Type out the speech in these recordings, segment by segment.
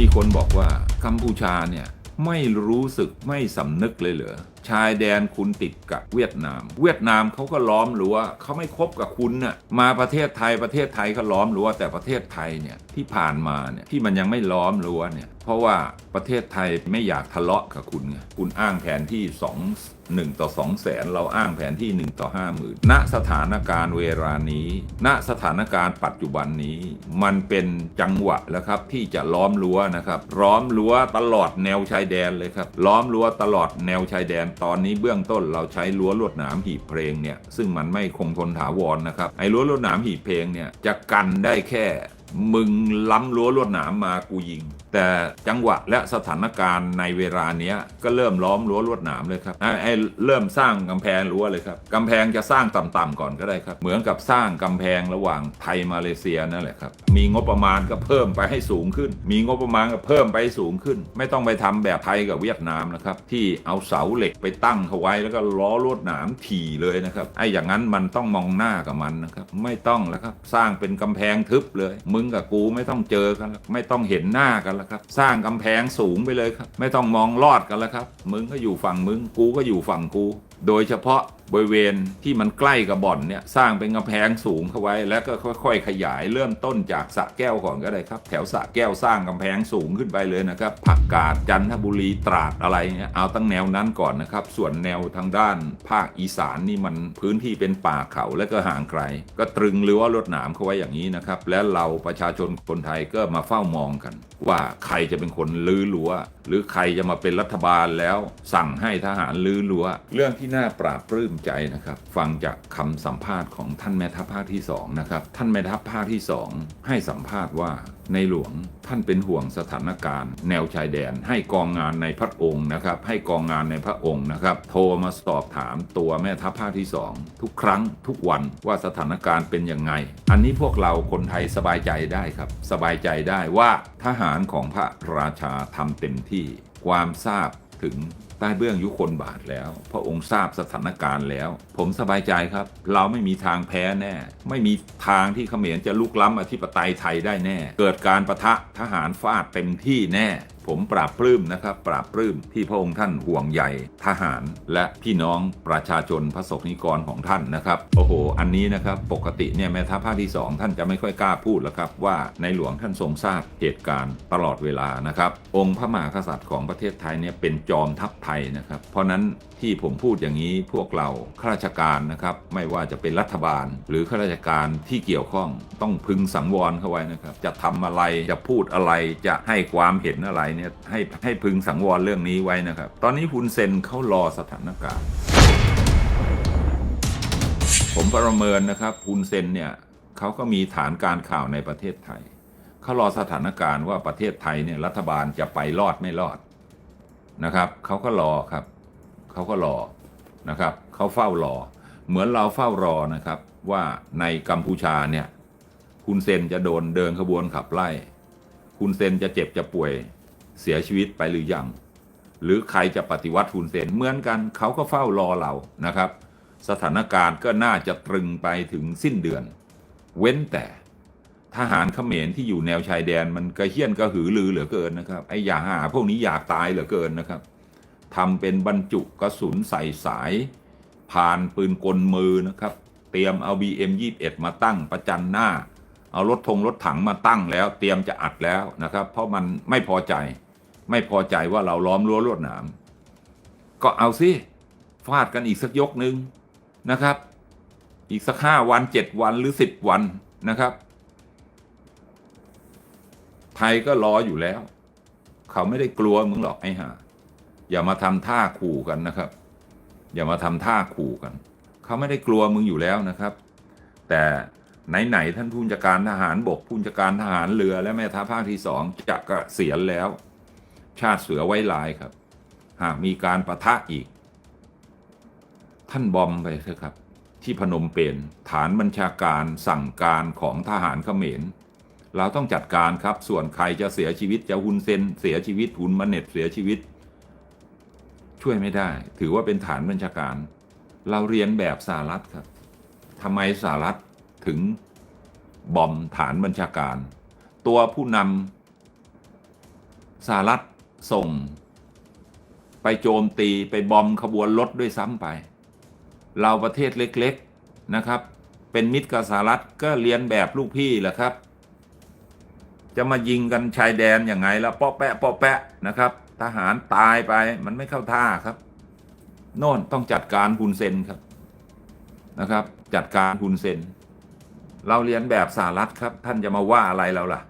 มีคนบอกว่ากัมพูชาเนี่ยไม่รู้สึกไม่สำนึกเลยเหรอชายแดนคุณติดกับเวียดนาม เวียดนามเขาก็ล้อมรั้วเขาไม่คบกับคุณน่ะมาประเทศไทยประเทศไทยเขาล้อมรั้วแต่ประเทศไทยเนี่ยที่ผ่านมาเนี่ยที่มันยังไม่ล้อมรั้วเนี่ยเพราะว่าประเทศไทยไม่อยากทะเลาะกับคุณไงคุณอ้างแผนที่2 1 ต่อ2แสนเราอ้างแผนที่ 1 ต่อ 5 0,000ณสถานการณ์เวลานี้ ณสถานการณ์ปัจจุบันนี้ มันเป็นจังหวะแล้วครับที่จะล้อมรั้วนะครับล้อมรั้วตลอดแนวชายแดนเลยครับล้อมรั้วตลอดแนวชายแดนตอนนี้เบื้องต้นเราใช้รั้วลวดหนามหีบเพลงเนี่ยซึ่งมันไม่คงทนถาวรนะครับไอ้รั้วลวดหนามหีบเพลงเนี่ยจะกันได้แค่ มึงล้ำรั้วลวดหนามมากูยิง แต่จังหวะและสถานการณ์ในเวลาเนี้ยก็เริ่มล้อมรั้วลวดหนามเลยครับไอ้เริ่มสร้างกำแพงรั้วเลยครับกำแพงจะสร้างต่ำๆก่อนก็ได้ครับ เหมือนกับสร้างกำแพงระหว่างไทยมาเลเซียนั่นแหละครับ มีงบประมาณก็เพิ่มไปให้สูงขึ้น มีงบประมาณก็เพิ่มไปให้สูงขึ้น ไม่ต้องไปทำแบบไทยกับเวียดนามนะครับที่เอาเสาเหล็กไปตั้งเขาไว้แล้วก็ล้อลวดหนามถี่เลยนะครับไอ้อย่างนั้นมันต้องมองหน้ากับมันนะครับไม่ต้องแล้วครับสร้างเป็นกำแพงทึบเลยมึงกับกูไม่ต้องเจอกันแล้วไม่ต้องเห็นหน้ากันแล้วครับ สร้างกำแพงสูงไปเลยครับ ไม่ต้องมองลอดกันแล้วครับ มึงก็อยู่ฝั่งมึง กูก็อยู่ฝั่งกู โดยเฉพาะ บริเวณที่มันใกล้กับบ่อนเนี่ยสร้างเป็นกำแพงสูงเข้าไว้ แล้วก็ค่อย ๆ ขยายเริ่มต้นจากสะแก้วก่อนก็ได้ครับ แถวสะแก้วสร้างกำแพงสูงขึ้นไปเลยนะครับผักกาดจันทบุรีตราดอะไรเนี่ยเอาตั้งแนวนั้นก่อนนะครับ ส่วนแนวทางด้านภาคอีสานนี่มันพื้นที่เป็นป่าเขาและก็ห่างไกล ก็ตรึงรั้วลดหนามเข้าไว้อย่างนี้นะครับและเราประชาชนคนไทยก็มาเฝ้ามองกัน ว่าใครจะเป็นคนลื้อรั้วหรือใครจะมาเป็นรัฐบาลแล้ว สั่งให้ทหารลื้อรั้วเรื่องที่น่าปราบปลื้มใจนะครับ ฟังจากคำสัมภาษณ์ของท่านแม่ทัพภาคที่2นะครับ ท่านแม่ทัพภาคที่ 2 ให้สัมภาษณ์ว่าในหลวงท่านเป็นห่วงสถานการณ์ แนวชายแดน ให้กองงานในพระองค์นะครับ ให้กองงานในพระองค์นะครับ โทรมาสอบถามตัวแม่ทัพภาคที่ 2 ทุกครั้งทุกวันว่าสถานการณ์เป็นยังไง อันนี้พวกเราคนไทยสบายใจได้ครับ สบายใจได้ว่าทหารของพระราชาทำเต็มที่ความทราบถึง ใต้เบื้องยุคนบาทแล้ว พระองค์ทราบสถานการณ์แล้ว ผมสบายใจครับ เราไม่มีทางแพ้แน่ ไม่มีทางที่เขมรจะลุกล้ำอธิปไตยไทยได้แน่ เกิดการประทะทหารฟาดเต็มที่แน่ ผมปราบปลื้มนะครับปราบปลื้มที่พระองค์ท่านห่วงใยทหาร และพี่น้องประชาชนพระสงฆ์นิกรของท่านนะครับโอ้โห อันนี้นะครับปกติเนี่ยแม่ทัพภาคที่ 2 ท่านจะไม่ค่อยกล้าพูดแล้วครับว่าในหลวงท่านทรงทราบเหตุการณ์ตลอดเวลานะครับ องค์พระมหากษัตริย์ของประเทศไทยเนี่ยเป็นจอมทัพไทยนะครับ เพราะนั้นที่ผมพูดอย่างนี้พวกเราข้าราชการนะครับไม่ว่าจะเป็นรัฐบาล หรือข้าราชการที่เกี่ยวข้องต้องพึงสังวรเข้าไว้นะครับ จะทำอะไรจะพูดอะไรจะให้ความเห็นอะไรเนี่ยให้ให้พึงสังวรเรื่องนี้ไว้นะครับ ตอนนี้ฮุนเซนเขารอสถานการณ์ ผมประเมินนะครับฮุนเซนเนี่ยเขาก็มีฐานการข่าวในประเทศไทยเขารอสถานการณ์ว่าประเทศไทยเนี่ยรัฐบาลจะไปรอดไม่รอดนะครับเขาก็รอครับเขาก็รอนะครับเขาเฝ้ารอ เหมือนเราเฝ้ารอนะครับ ว่าในกัมพูชาเนี่ยคุณเซนจะโดนเดินขบวนขับไล่ คุณเซนจะเจ็บจะป่วย เสียชีวิตไปหรือยัง หรือใครจะปฏิวัติคุณเซนเหมือนกันเขาก็เฝ้ารอเรานะครับ สถานการณ์ก็น่าจะตรึงไปถึงสิ้นเดือน เว้นแต่ทหารเขมรที่อยู่แนวชายแดนมันกระเฮี้ยนกระหือรือเหลือเกินนะครับไอ้อยาหาพวกนี้อยากตายเหลือเกินนะครับทำเป็นบรรจุกระสุนใส่สาย ผ่านปืนกลมือนะครับ เตรียมเอา BM 21 มาตั้งประจันหน้า เอารถธงรถถังมาตั้งแล้ว เตรียมจะอัดแล้วนะครับ เพราะมันไม่พอใจ ไม่พอใจว่าเราล้อมรั้วลวดหนาม ก็เอาสิฟาดกันอีกสักยกหนึ่งนะครับ อีกสักห้าวันเจ็ดวันหรือสิบวันนะครับ ไทยก็รออยู่แล้ว เขาไม่ได้กลัวมึงหรอกไอ้ห่าอย่ามาทำท่าขู่กันนะครับ อย่ามาทำท่าขู่กัน เขาไม่ได้กลัวมึงอยู่แล้วนะครับ แต่ไหนๆท่านผู้บัญชาการทหารบกผู้บัญชาการทหารเรือและแม่ทัพภาคที่สองจะเกษียณแล้ว ชาติเสือไว้ลายครับ หากมีการประทะอีก ท่านบอมไปเถอะครับ ที่พนมเปญฐานบัญชาการสั่งการของทหารเขมร เราต้องจัดการครับส่วนใครจะเสียชีวิตจะหุนเซนเสียชีวิตหุนมาเน็ตเสียชีวิต ช่วยไม่ได้ ถือว่าเป็นฐานบัญชาการ เราเรียนแบบสหรัฐครับทำไมสหรัฐถึงบอมฐานบัญชาการ ตัวผู้นำสหรัฐ ส่ง ไปโจมตีไปบอมขบวนรถด้วยซ้ำไป เราประเทศเล็กๆนะครับ เป็นมิตรกับสหรัฐก็เรียนแบบลูกพี่แหละครับ จะมายิงกันชายแดนอย่างไงแล้วเปาะแปะเปาะแปะนะครับ ทหารตายไปมันไม่เข้าท่าครับ โน่นต้องจัดการฮุนเซนครับนะครับ จัดการฮุนเซนเราเรียนแบบสหรัฐครับ ท่านจะมาว่าอะไรเราล่ะ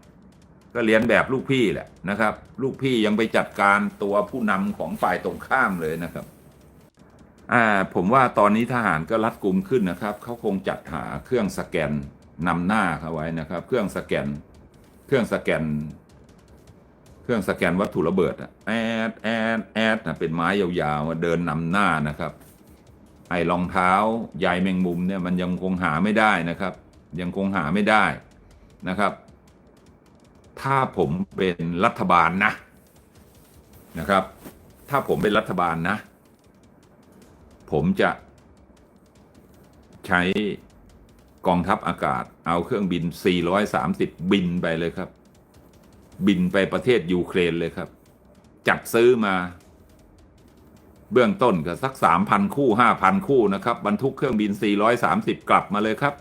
ก็เรียนแบบลูกพี่แหละนะครับ ลูกพี่ยังไปจัดการตัวผู้นำของฝ่ายตรงข้ามเลยนะครับอ่าผมว่าตอนนี้ทหารก็รัดกุมขึ้นนะครับเขาคงจัดหาเครื่องสแกนนำหน้าเขาไว้นะครับ เครื่องสแกน เครื่องสแกน เครื่องสแกนวัตถุระเบิดอะแอดแอดแอดนะเป็นไม้ยาวๆมาเดินนำหน้านะครับ ไอ้รองเท้าใยแมงมุมเนี่ยมันยังคงหาไม่ได้นะครับ ยังคงหาไม่ได้นะครับ ถ้าผมเป็นรัฐบาลนะนะครับ ถ้าผมเป็นรัฐบาลนะ ผมจะใช้กองทัพอากาศเอาเครื่องบิน 430 บินไปเลยครับ บินไปประเทศยูเครนเลยครับ จัดซื้อมา เบื้องต้นก็สัก 3,000 คู่ 5,000 คู่นะครับบรรทุกเครื่องบิน 430 กลับมาเลยครับ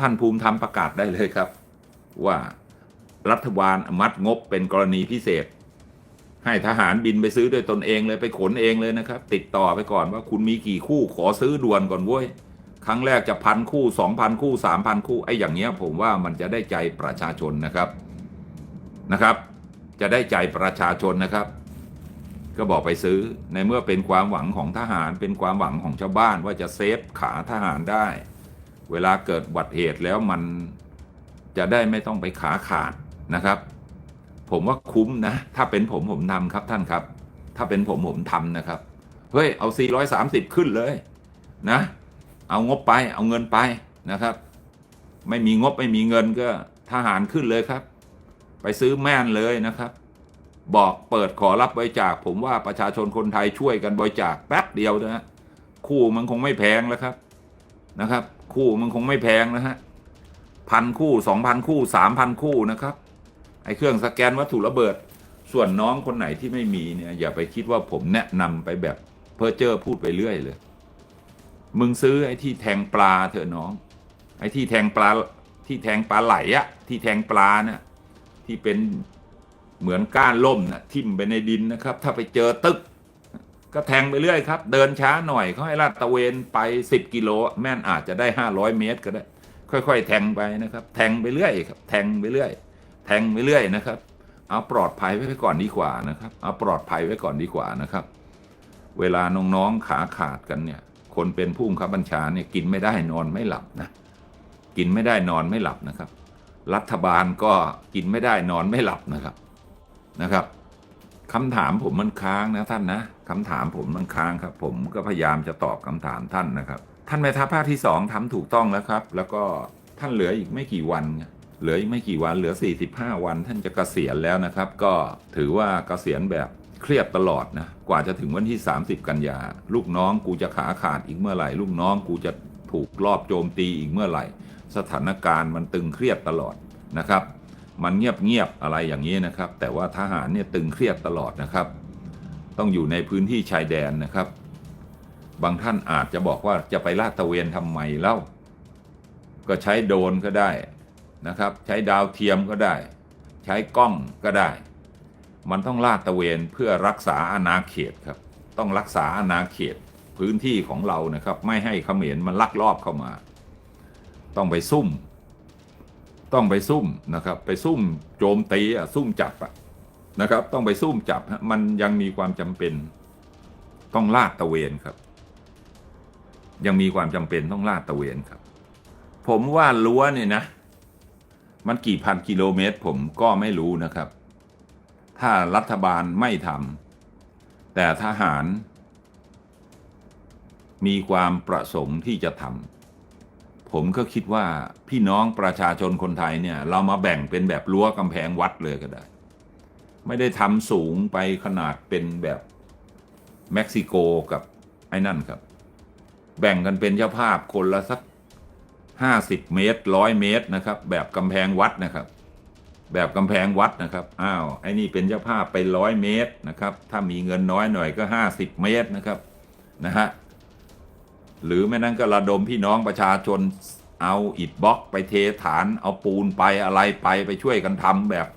ท่านภูมิธรรมประกาศได้เลยครับ ว่า รัฐบาลอมัดงบเป็นกรณีพิเศษ ให้ทหารบินไปซื้อด้วยตนเองเลยไปขนเองเลยนะครับ ติดต่อไปก่อนว่าคุณมีกี่คู่ขอซื้อด่วนก่อนเว้ยครั้งแรกจะพันคู่สองพันคู่สามพันคู่ไอ้อย่างเงี้ยผมว่ามันจะได้ใจประชาชนนะครับนะครับ จะได้ใจประชาชนนะครับ ก็บอกไปซื้อในเมื่อเป็นความหวังของทหารเป็นความหวังของชาวบ้านว่าจะเซฟขาทหารได้ เวลาเกิดอุบัติเหตุแล้วมันจะได้ไม่ต้องไปขาขาด นะครับ ผมว่าคุ้มนะ ถ้าเป็นผมผมทำครับท่านครับ ถ้าเป็นผมผมทำนะครับ เฮ้ย เอา 430 ขึ้นเลยนะ เอางบไปเอาเงินไปนะครับ ไม่มีงบไม่มีเงินก็ทหารขึ้นเลยครับ ไปซื้อแม่นเลยนะครับ บอกเปิดขอรับบริจาค ผมว่าประชาชนคนไทยช่วยกันบริจาคแป๊บเดียวนะฮะคู่มันคงไม่แพงแล้วครับนะครับ คู่มันคงไม่แพงนะฮะพันคู่สองพันคู่สามพันคู่นะครับ ไอ้เครื่องสแกนวัตถุระเบิด ส่วนน้องคนไหนที่ไม่มีเนี่ยอย่าไปคิดว่าผมแนะนำไปแบบเพ้อเจ้อพูดไปเรื่อยเลย มึงซื้อไอ้ที่แทงปลาเถอะน้อง ไอ้ที่แทงปลาที่แทงปลาไหลอะที่แทงปลาเนี่ยที่เป็นเหมือนก้านล่มนะทิ่มไปในดินนะครับ ถ้าไปเจอตึก ก็แทงไปเรื่อยครับ เดินช้าหน่อยเขาให้ลาดตะเวนไปสิบกิโล แม่นอาจจะได้ห้าร้อยเมตรก็ได้ ค่อย ๆ แทงไปนะครับ แทงไปเรื่อยครับ แทงไปเรื่อย แทงไปเรื่อยนะครับเอาปลอดภัยไว้ก่อนดีกว่านะครับเอาปลอดภัยไว้ก่อนดีกว่านะครับ เวลาน้องๆขาขาดกันเนี่ย คนเป็นผู้บังคับบัญชาเนี่ยกินไม่ได้นอนไม่หลับนะกินไม่ได้นอนไม่หลับนะครับ รัฐบาลก็กินไม่ได้นอนไม่หลับนะครับนะครับคำถามผมมันค้างนะท่านนะคำถามผมมันค้างครับ ผมก็พยายามจะตอบคำถามท่านนะครับ ท่านแม่ทัพภาคที่สองทำถูกต้องแล้วครับ แล้วก็ท่านเหลืออีกไม่กี่วัน เหลืออีกไม่กี่วันเหลือ 45 วัน ท่านจะเกษียณแล้วนะครับ ก็ถือว่าเกษียณแบบเครียดตลอดนะกว่าจะถึงวันที่ 30 กันยา ลูกน้องกูจะขาขาดอีกเมื่อไหร่ ลูกน้องกูจะถูกลอบโจมตีอีกเมื่อไหร่ สถานการณ์มันตึงเครียดตลอดนะครับ มันเงียบเงียบๆอะไรอย่างนี้นะครับ แต่ว่าทหารเนี่ยตึงเครียดตลอดนะครับ ต้องอยู่ในพื้นที่ชายแดนนะครับ บางท่านอาจจะบอกว่าจะไปลาดตะเวนทำไมเล่า ก็ใช้โดนก็ได้ นะครับ ใช้ดาวเทียมก็ได้ ใช้กล้องก็ได้ มันต้องลาดตะเวนเพื่อรักษาอาณาเขตครับ ต้องรักษาอาณาเขตพื้นที่ของเรานะครับ ไม่ให้เขมรมันลักลอบเข้ามา ต้องไปซุ่ม ต้องไปซุ่มนะครับ ไปซุ่มโจมตีอะซุ่มจับอะนะครับ ต้องไปซุ่มจับมันยังมีความจำเป็น ต้องลาดตะเวนครับ ยังมีความจำเป็นต้องลาดตะเวนครับ ผมว่ารั้วเนี่ยนะ มันกี่พันกิโลเมตรผมก็ไม่รู้นะครับ ถ้ารัฐบาลไม่ทำแต่ทหาร มีความประสงค์ที่จะทำผมก็คิดว่าพี่น้องประชาชนคนไทยเนี่ย เรามาแบ่งเป็นแบบรั้วกำแพงวัดเลยก็ได้ ไม่ได้ทำสูงไปขนาดเป็นแบบเม็กซิโกกับไอ้นั่นครับ แบ่งกันเป็นเจ้าภาพคนละสัก ห้าสิบเมตรร้อยเมตรนะครับ แบบกำแพงวัดนะครับ แบบกำแพงวัดนะครับอ้าวไอ้นี่เป็นเจ้าภาพไปร้อยเมตรนะครับ ถ้ามีเงินน้อยหน่อยก็ห้าสิบเมตรนะครับนะฮะหรือไม่นั้นก็ระดมพี่น้องประชาชนเอาอิฐบล็อกไปเทฐานเอาปูนไปอะไรไปไปช่วยกันทำแบบ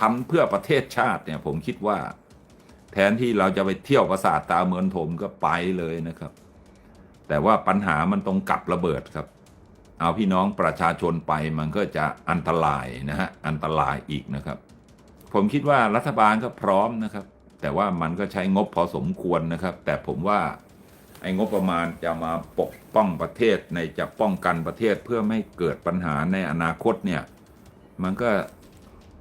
ทำเพื่อประเทศชาติเนี่ยผมคิดว่า แทนที่เราจะไปเที่ยวประสาทตาเมือนถมก็ไปเลยนะครับ แต่ว่าปัญหามันตรงกับระเบิดครับ เอาพี่น้องประชาชนไปมันก็จะอันตรายนะฮะอันตรายอีกนะครับ ผมคิดว่ารัฐบาลก็พร้อมนะครับ แต่ว่ามันก็ใช้งบพอสมควรนะครับ แต่ผมว่าไอ้งบประมาณจะมาปกป้องประเทศในจะป้องกันประเทศเพื่อไม่เกิดปัญหาในอนาคตเนี่ยมันก็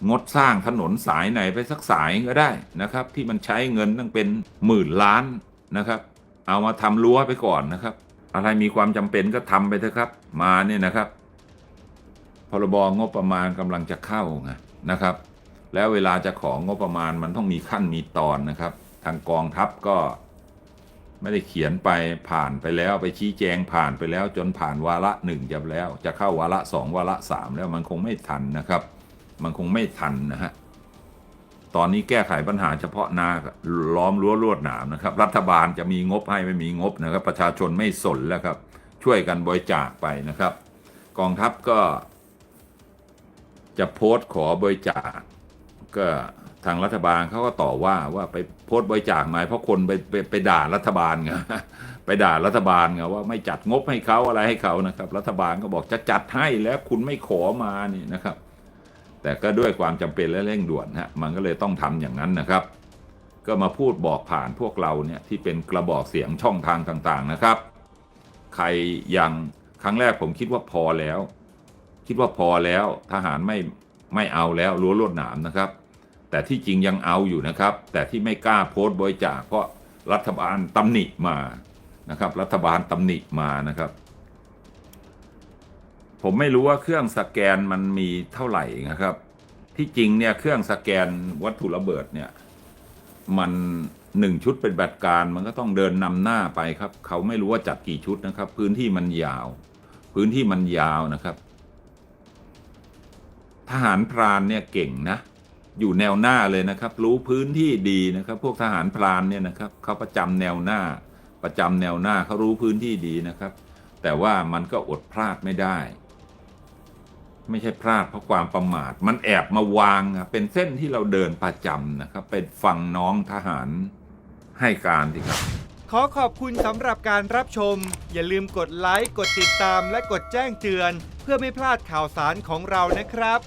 งดสร้างถนนสายไหนไปสักสายก็ได้นะครับ ที่มันใช้เงินตั้งเป็นหมื่นล้านนะครับ เอามาทำรั้วไปก่อนนะครับ อะไรมีความจำเป็นก็ทำไปเถอะครับ มาเนี่ยนะครับ พรบงบประมาณกำลังจะเข้าไงนะครับ แล้วเวลาจะของงบประมาณมันต้องมีขั้นมีตอนนะครับ ทางกองทัพก็ไม่ได้เขียนไปผ่านไปแล้วไปชี้แจงผ่านไปแล้วจนผ่านวาระหนึ่งจะแล้ว จะเข้าวาระสองวาระสามแล้วมันคงไม่ทันนะครับ มันคงไม่ทันนะฮะ ตอนนี้แก้ไขปัญหาเฉพาะหน้าล้อมรั้วลวดหนามนะครับ รัฐบาลจะมีงบให้ไม่มีงบนะครับ ประชาชนไม่สนแล้วครับ ช่วยกันบริจาคไปนะครับ กองทัพก็ จะโพสต์ขอบริจาคก็ทางรัฐบาลเขาก็ต่อว่าว่าไปโพสต์บริจาคไหมเพราะคนไปไปไปด่ารัฐบาลไงไปด่ารัฐบาลไงว่าไม่จัดงบให้เขาอะไรให้เขานะครับ รัฐบาลก็บอกจะจัดให้แล้วคุณไม่ขอมานี่นะครับ แต่ก็ด้วยความจำเป็นและเร่งด่วนฮะมันก็เลยต้องทำอย่างนั้นนะครับ ก็มาพูดบอกผ่านพวกเราเนี่ยที่เป็นกระบอกเสียงช่องทางต่างๆนะครับ ใครยังครั้งแรกผมคิดว่าพอแล้ว คิดว่าพอแล้วทหารไม่ไม่เอาแล้วรั้วลวดหนามนะครับ แต่ที่จริงยังเอาอยู่นะครับ แต่ที่ไม่กล้าโพสต์บริจาคเพราะรัฐบาลตำหนิมานะครับ รัฐบาลตำหนิมานะครับ ผมไม่รู้ว่าเครื่องสแกนมันมีเท่าไหร่นะครับ ที่จริงเนี่ยเครื่องสแกนวัตถุระเบิดเนี่ย มันหนึ่งชุดเป็นบัตรการมันก็ต้องเดินนำหน้าไปครับ เขาไม่รู้ว่าจัดกี่ชุดนะครับ พื้นที่มันยาว พื้นที่มันยาวนะครับ ทหารพรานเนี่ยเก่งนะอยู่แนวหน้าเลยนะครับ รู้พื้นที่ดีนะครับ พวกทหารพรานเนี่ยนะครับเขาประจำแนวหน้า ประจำแนวหน้าเขารู้พื้นที่ดีนะครับ แต่ว่ามันก็อดพลาดไม่ได้ ไม่ใช่พลาดเพราะความประมาท มันแอบมาวางอะเป็นเส้นที่เราเดินประจำนะครับ ไปฟังน้องทหารให้การสิครับ ขอขอบคุณสำหรับการรับชม อย่าลืมกดไลค์ กดติดตาม และกดแจ้งเตือน เพื่อไม่พลาดข่าวสารของเรานะครับ